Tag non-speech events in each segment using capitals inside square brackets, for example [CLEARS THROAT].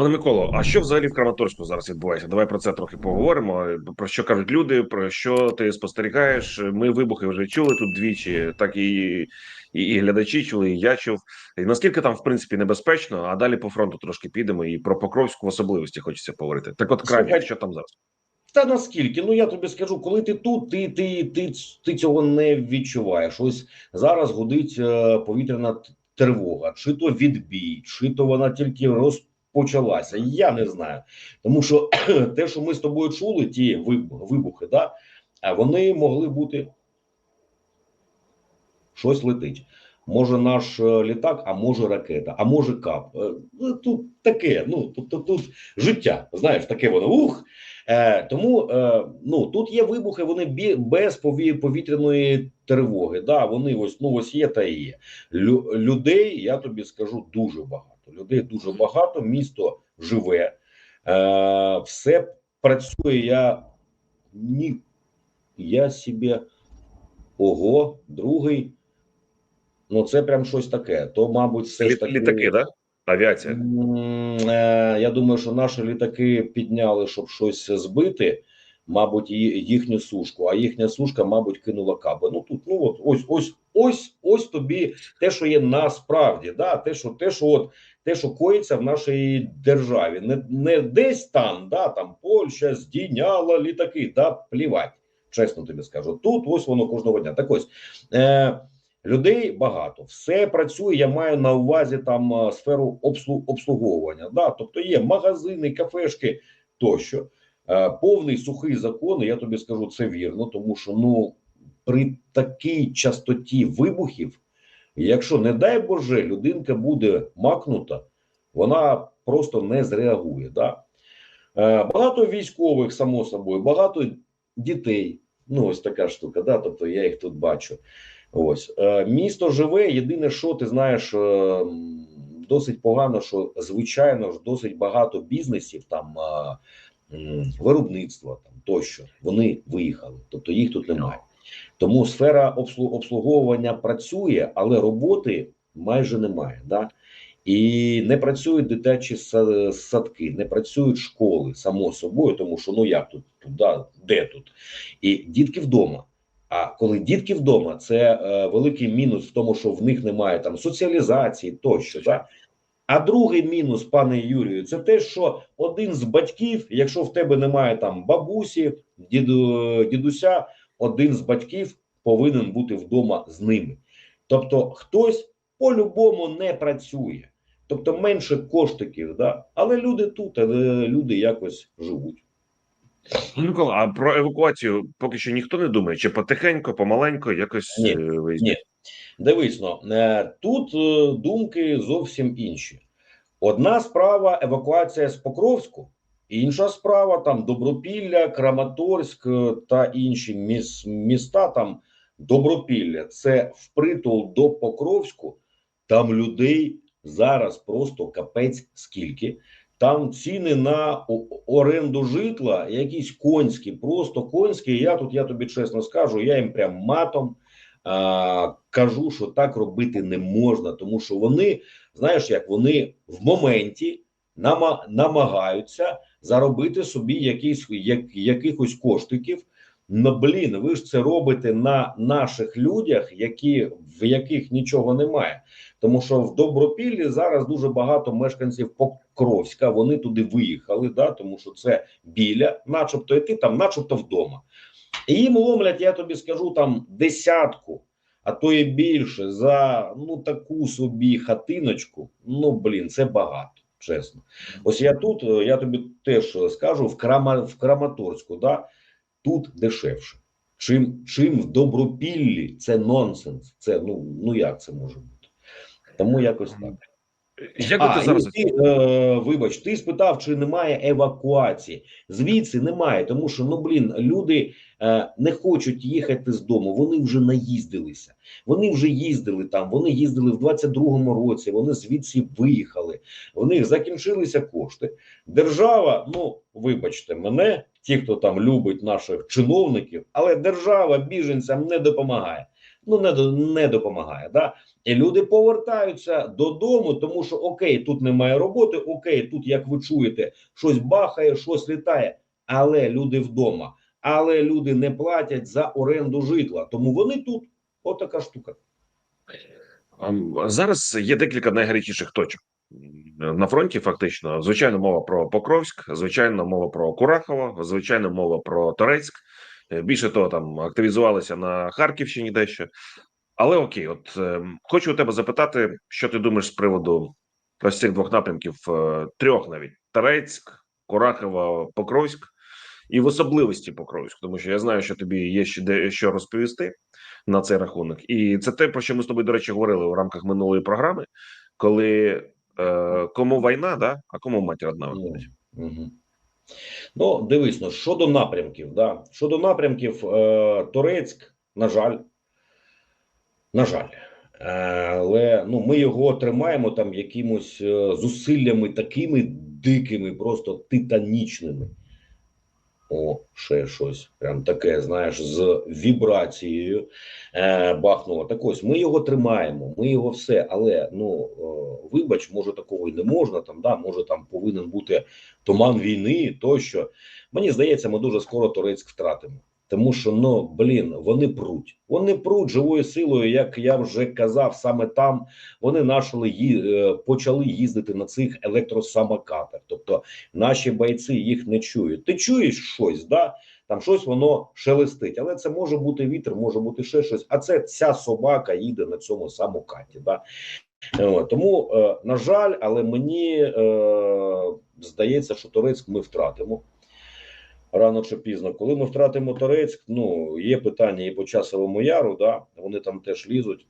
Пане Миколо, а що взагалі в Краматорську зараз відбувається? Давай про це трохи поговоримо. Про що кажуть люди, про що ти спостерігаєш? Ми вибухи вже чули тут двічі, так і, і, і глядачі чули, і я чув. І наскільки там в принципі небезпечно, а далі по фронту трошки підемо, і про Покровську в особливості хочеться поговорити. Так, от Крамі, що там зараз? Та наскільки? Ну я тобі скажу, коли ти тут, ти, ти, ти, ти цього не відчуваєш. Ось зараз гудить е, повітряна тривога, чи то відбій, чи то вона тільки розпочалася. Я не знаю. Тому що [CLEARS THROAT] те, що ми з тобою чули, ті вибухи, да, вони могли бути щось летить. Може наш е, літак, а може ракета, а може кап. Е, ну, Тут таке, ну тобто тут життя, знаєш, таке воно ух. Е, тому е, ну тут є вибухи, вони бі, без пові, повітряної тривоги. Да, вони ось ну ось є та і є. Лю, людей, я тобі скажу, дуже багато. Людей дуже багато, місто живе, е, все працює. Я ні, я собі ого, другий. Ну, це прям щось таке. То, мабуть, все ж таки літаки, да? Авіація. Е, Я думаю, що наші літаки підняли, щоб щось збити, мабуть, їхню сушку, а їхня сушка, мабуть, кинула каби. Ну тут, ну от ось, ось, ось, ось тобі те, що є насправді, да, те, що те, що от те, що коїться в нашій державі, не, не десь там, да, там Польща здійняла літаки, да, плівать. Чесно тобі скажу. Тут ось воно кожного дня. Так ось. Е, Людей багато, все працює. Я маю на увазі там е, сферу обслу- обслуговування. Да, тобто є магазини, кафешки тощо. Е, повний сухий закон. Я тобі скажу це вірно, тому що ну при такій частоті вибухів, якщо не дай Боже, людинка буде макнута, вона просто не зреагує. Да? Е, багато військових, само собою, багато дітей. Ну, ось така штука. Да? Тобто я їх тут бачу. Ось е, місто живе. Єдине, що ти знаєш, е, досить погано, що звичайно ж досить багато бізнесів там е, виробництва там тощо вони виїхали, тобто їх тут немає. Тому сфера обслуговування працює, але роботи майже немає. Да? І не працюють дитячі садки, не працюють школи, само собою, тому що ну як тут, тут да, де тут? І дітки вдома. А коли дітки вдома, це е, великий мінус в тому, що в них немає там соціалізації тощо. Да? А другий мінус, пане Юрію, це те, що один з батьків, якщо в тебе немає там бабусі, діду, дідуся, один з батьків повинен бути вдома з ними. Тобто хтось по-любому не працює, тобто менше коштиків, да? але люди тут, але люди якось живуть. Пане Микола, а про евакуацію поки що ніхто не думає, чи потихеньку, помаленьку, якось Ні, е, ні. Дивись, ну, е, тут е, думки зовсім інші. Одна справа евакуація з Покровську, інша справа там Добропілля, Краматорськ та інші міс, міста. Там Добропілля це впритул до Покровську. Там людей зараз просто капець скільки. Там ціни на оренду житла, якісь конські, просто конські. Я тут, я тобі чесно скажу, я їм прям матом а, кажу, що так робити не можна, тому що вони, знаєш, як вони в моменті нама, намагаються заробити собі якісь як, якихось коштиків. Ну, блін, ви ж це робите на наших людях, які в яких нічого немає. Тому що в Добропіллі зараз дуже багато мешканців Покровська. Вони туди виїхали, да, тому що це біля, начебто, і ти там, начебто, вдома. І їм ломлять, я тобі скажу, там десятку, а то і більше за ну таку собі хатиночку. Ну блін, це багато, чесно. Ось я тут, е, я тобі теж скажу, в Крама в Краматорську, да, тут дешевше. Чим, чим в Добропіллі це нонсенс. Це ну, ну як це може бути? Тому якось так. Як А, ти зараз ти, е, вибач, ти спитав, чи немає евакуації. Звідси немає, тому що ну блін, люди е, не хочуть їхати з дому. Вони вже наїздилися. Вони вже їздили там. Вони їздили в 22-му році. Вони звідси виїхали. В них закінчилися кошти. Держава, ну вибачте мене, ті, хто там любить наших чиновників, але держава біженцям не допомагає. Ну не не допомагає. Да? І люди повертаються додому, тому що окей, тут немає роботи, окей, тут, як ви чуєте, щось бахає, щось літає, але люди вдома, але люди не платять за оренду житла, тому вони тут. Отака штука. Зараз є декілька найгарячіших точок на фронті. Фактично, звичайно, мова про Покровськ, звичайно, мова про Курахово, звичайно, мова про Торецьк. Е, Більше того, там активізувалися на Харківщині дещо. Але окей, от е, хочу у тебе запитати, що ти думаєш з приводу ось цих двох напрямків, е, трьох навіть Торецьк, Курахово, Покровськ, і в особливості Покровськ, тому що я знаю, що тобі є ще де що розповісти на цей рахунок, і це те, про що ми з тобою, до речі, говорили в рамках минулої програми, коли е, кому війна, да, а кому матір одна виходить. Угу. Ну, дивись, ну, щодо напрямків, да. щодо напрямків, е, Турецьк, на жаль, на жаль, е, але ну, ми його тримаємо там якимось е, зусиллями такими дикими, просто титанічними. О, ще щось. Прям таке, знаєш, з вібрацією е, бахнуло. Так ось ми його тримаємо, ми його все. Але ну е, вибач, може такого і не можна. Там да, може там повинен бути туман війни. Тощо мені здається, ми дуже скоро Турецьк втратимо. Тому що ну блін, вони пруть. Вони пруть живою силою, як я вже казав, саме там вони нашли е, почали їздити на цих електросамокатах. Тобто наші бойці їх не чують. Ти чуєш щось, да? Там щось воно шелестить, але це може бути вітер, може бути ще щось. А це ця собака їде на цьому самокаті. Да? Тому, е, на жаль, але мені е, здається, що Турецьк ми втратимо. Рано чи пізно, коли ми втратимо Турецьк, ну є питання і по часовому яру, да вони там теж лізуть.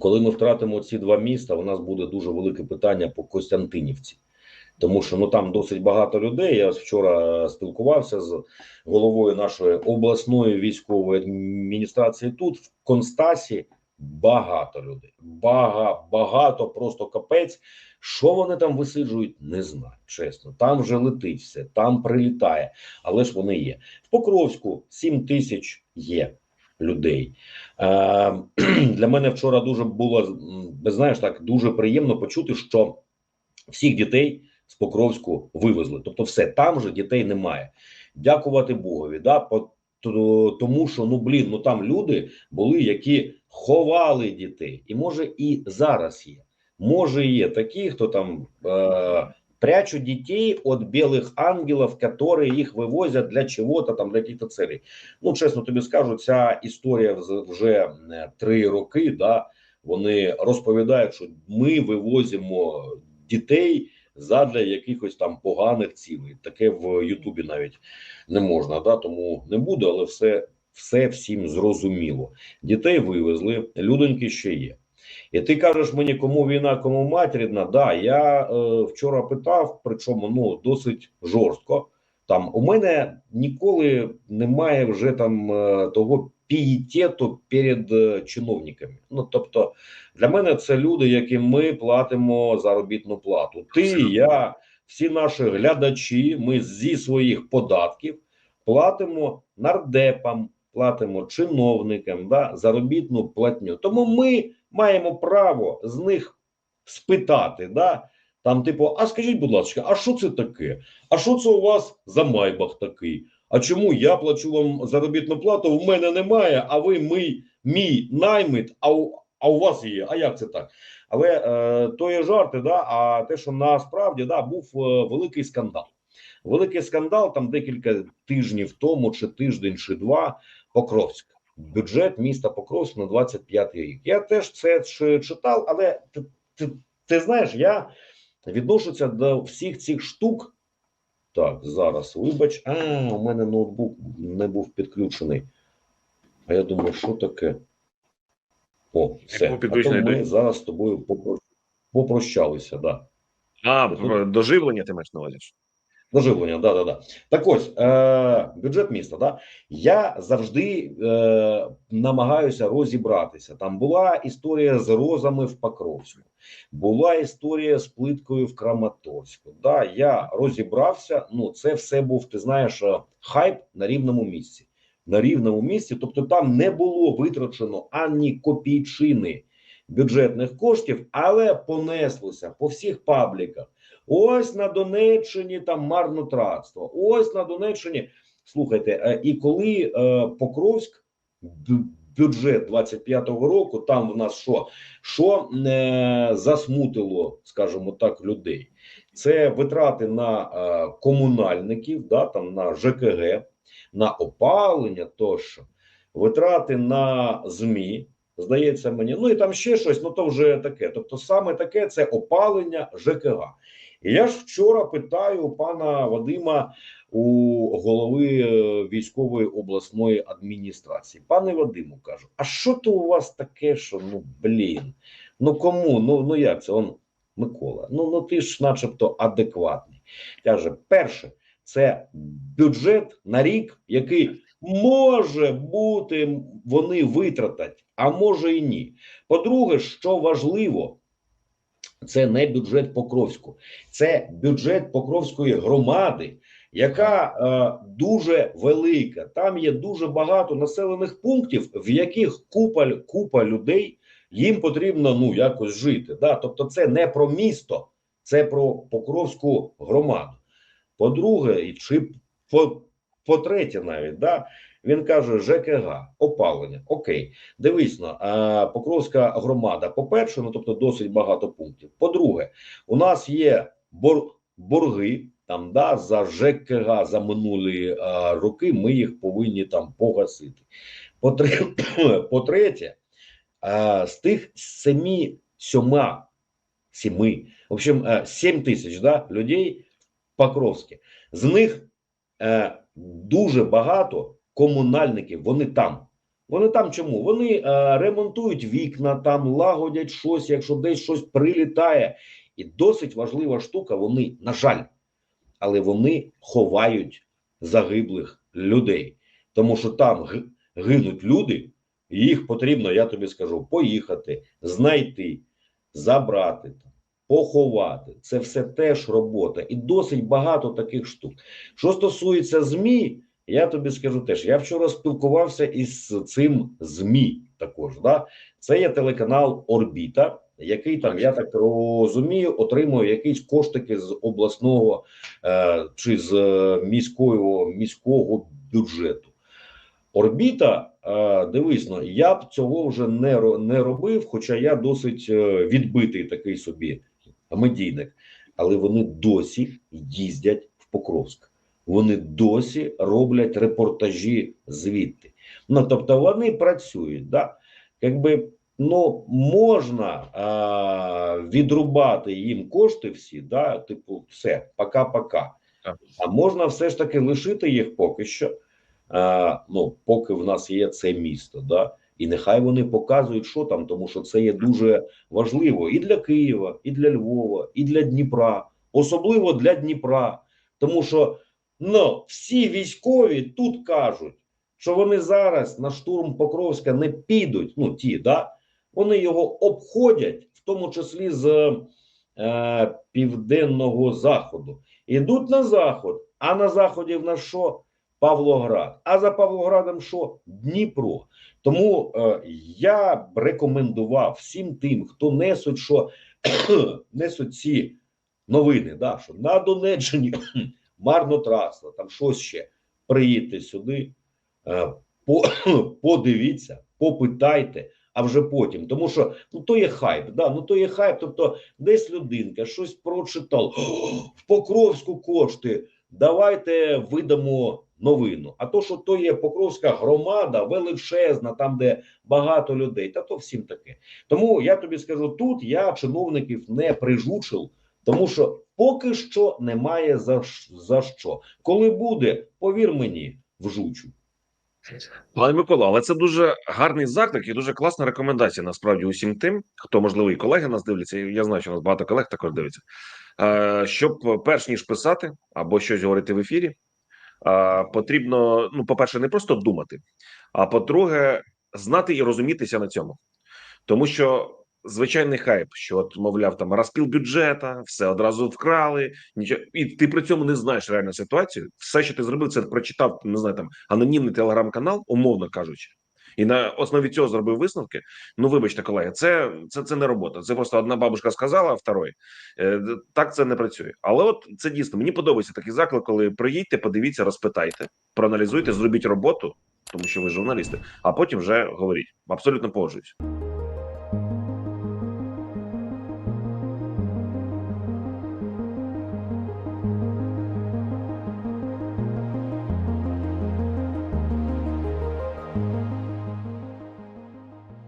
Коли ми втратимо ці два міста, у нас буде дуже велике питання по Костянтинівці, тому що ну там досить багато людей. Я вчора спілкувався з головою нашої обласної військової адміністрації. Тут в Констасі багато людей, бага, багато, просто капець. Що вони там висиджують, не знаю. Чесно, там вже летить все, там прилітає, але ж вони є. В Покровську 7 тисяч є людей. Е, [CLEARS THROAT] для мене вчора дуже було знаєш так, дуже приємно почути, що всіх дітей з Покровську вивезли. Тобто, все там же дітей немає. Дякувати Богові. Да, тому що ну блін, ну там люди були, які ховали дітей, і може і зараз є. Може, є такі, хто там э, прячут детей от белых ангелов, которые их вывозят для чего-то там, для каких-то целей. Ну, чесно тобі скажу, ця історія вз- вже е, три роки. Да, вони розповідають, що ми вивозимо дітей задля якихось там поганих цілей. Таке в Ютубі навіть не можна, да, тому не буде, але все, все всім зрозуміло. Дітей вивезли, людоньки ще є. І ти кажеш мені, кому війна, кому мать рідна. Да, я е, вчора питав, причому ну досить жорстко. Там у мене ніколи немає вже там е, того пієтету перед е, чиновниками. Ну тобто, для мене це люди, яким ми платимо заробітну плату. Ти, я, всі наші глядачі, ми зі своїх податків платимо нардепам, платимо чиновникам да, заробітну платню. Тому ми маємо право з них спитати, да, там, типу, а скажіть, будь ласка, а що це таке? А що це у вас за майбах такий? А чому я плачу вам заробітну плату? В мене немає, а ви мій, мій наймит, а у, а у вас є. А як це так? Але е, то є жарти, да, а те, що насправді да, був е, великий скандал. Великий скандал там декілька тижнів тому, чи тиждень, чи два, Покровськ. Бюджет міста Покровськ на 25 рік. Я теж це читав, але ти, ти, ти знаєш, я відношуся до всіх цих штук. Так, зараз вибач. А, у мене ноутбук не був підключений. А я думаю, що таке? О, все. А то ми зараз з тобою попро- попрощалися. Да. А, доживлення ти маєш на увазі? Доживлення, да, да, да. Так ось, е, бюджет міста. Да? Я завжди е, намагаюся розібратися. Там була історія з розами в Покровську, була історія з плиткою в Краматорську. Да? Я розібрався. Ну, це все був, ти знаєш, е, хайп на рівному місці. На рівному місці, тобто там не було витрачено ані копійчини бюджетних коштів, але понеслося по всіх пабліках. Ось на Донеччині там марнотратство. Ось на Донеччині. Слухайте, е, і коли е, Покровськ бюджет 25-го року, там в нас що? Що е, засмутило, скажімо так, людей? Це витрати на комунальників, да, там на ЖКГ, на опалення тощо, витрати на ЗМІ. Здається мені, ну і там ще щось, ну то вже таке. Тобто, саме таке це опалення ЖКГ. І я ж вчора питаю пана Вадима, у голови е, військової обласної адміністрації. Пане Вадиму кажу, а що то у вас таке, що ну блін? Ну кому? Ну ну як це? Он Микола. Ну ну ти ж, начебто, адекватний. Каже: перше, це бюджет на рік, який може бути, вони витратять, а може і ні. По-друге, що важливо, це не бюджет Покровську, це бюджет Покровської громади, яка е, дуже велика. Там є дуже багато населених пунктів, в яких купа, купа людей їм потрібно ну якось жити. Да? Тобто, це не про місто, це про Покровську громаду. По-друге, чи по, по-третє, навіть да, він каже: ЖКГ, опалення. Окей, дивись на Покровська громада. По-перше, ну тобто досить багато пунктів. По-друге, у нас є бор, борги там да за ЖКГ за минулі а, роки. Ми їх повинні там погасити. По-тре- [COUGHS] По-третє, а, з тих семи сьома семи, в общем, е, сім тисяч да, людей Покровське. З них е, дуже багато комунальників. Вони там. Вони там чому? Вони е, ремонтують вікна, там лагодять щось, якщо десь щось прилітає. І досить важлива штука. Вони, на жаль, але вони ховають загиблих людей, тому що там гинуть люди, і їх потрібно, я тобі скажу, поїхати, знайти, забрати, поховати. Це все теж робота, і досить багато таких штук. Що стосується ЗМІ, я тобі скажу теж. Я вчора спілкувався із цим ЗМІ також. Да? Це є телеканал Орбіта, який там, я так розумію, отримує якісь коштики з обласного е, чи з е, міського, міського бюджету. Орбіта, е, дивись, ну, я б цього вже не, не робив, хоча я досить е, відбитий такий собі медійник. Але вони досі їздять в Покровськ. Вони досі роблять репортажі звідти. Ну тобто вони працюють. Да? Якби ну можна а, відрубати їм кошти всі, да? типу, все, пока-пока. А можна все ж таки лишити їх поки що. А, ну, поки в нас є це місто, да? і нехай вони показують, що там, тому що це є дуже важливо і для Києва, і для Львова, і для Дніпра, особливо для Дніпра. Тому що ну, всі військові тут кажуть, що вони зараз на штурм Покровська не підуть. Ну, ті, да? вони його обходять, в тому числі з е, південного заходу. Ідуть на заход, а на заході в нас що? Павлоград. А за Павлоградом що? Дніпро. Тому е, я б рекомендував всім тим, хто несуть, що [COUGHS] несуть ці новини, да, що на Донеччині марнотратство, там щось ще. Приїдьте сюди, е, по, [COUGHS] подивіться, попитайте, а вже потім. Тому що ну то є хайп, да, ну то є хайп. Тобто, десь людинка щось прочитав в Покровську кошти. Давайте видамо новину. А то, що то є Покровська громада, величезна, там де багато людей, та то всім таке. Тому я тобі скажу, тут я чиновників не прижучив, тому що поки що немає за, за що. Коли буде, повір мені, вжучу. Пане Микола, але це дуже гарний заклик і дуже класна рекомендація насправді усім тим, хто можливо і колеги нас дивляться. Я знаю, що нас багато колег також дивиться. Е, Щоб перш ніж писати або щось говорити в ефірі, е, потрібно, ну, по-перше, не просто думати, а по-друге, знати і розумітися на цьому, тому що. Звичайний хайп, що от мовляв, там розпіл бюджета, все одразу вкрали. Нічого, і ти при цьому не знаєш реальну ситуацію. Все, що ти зробив, це прочитав, не знаю, там анонімний телеграм-канал, умовно кажучи, і на основі цього зробив висновки. Ну вибачте, колеги, це це, це не робота. Це просто одна бабушка сказала, а второї Е, так це не працює. Але от це дійсно мені подобається такий заклик, коли приїдьте, подивіться, розпитайте, проаналізуйте, зробіть роботу, тому що ви журналісти, а потім вже говоріть. Абсолютно погоджуюсь.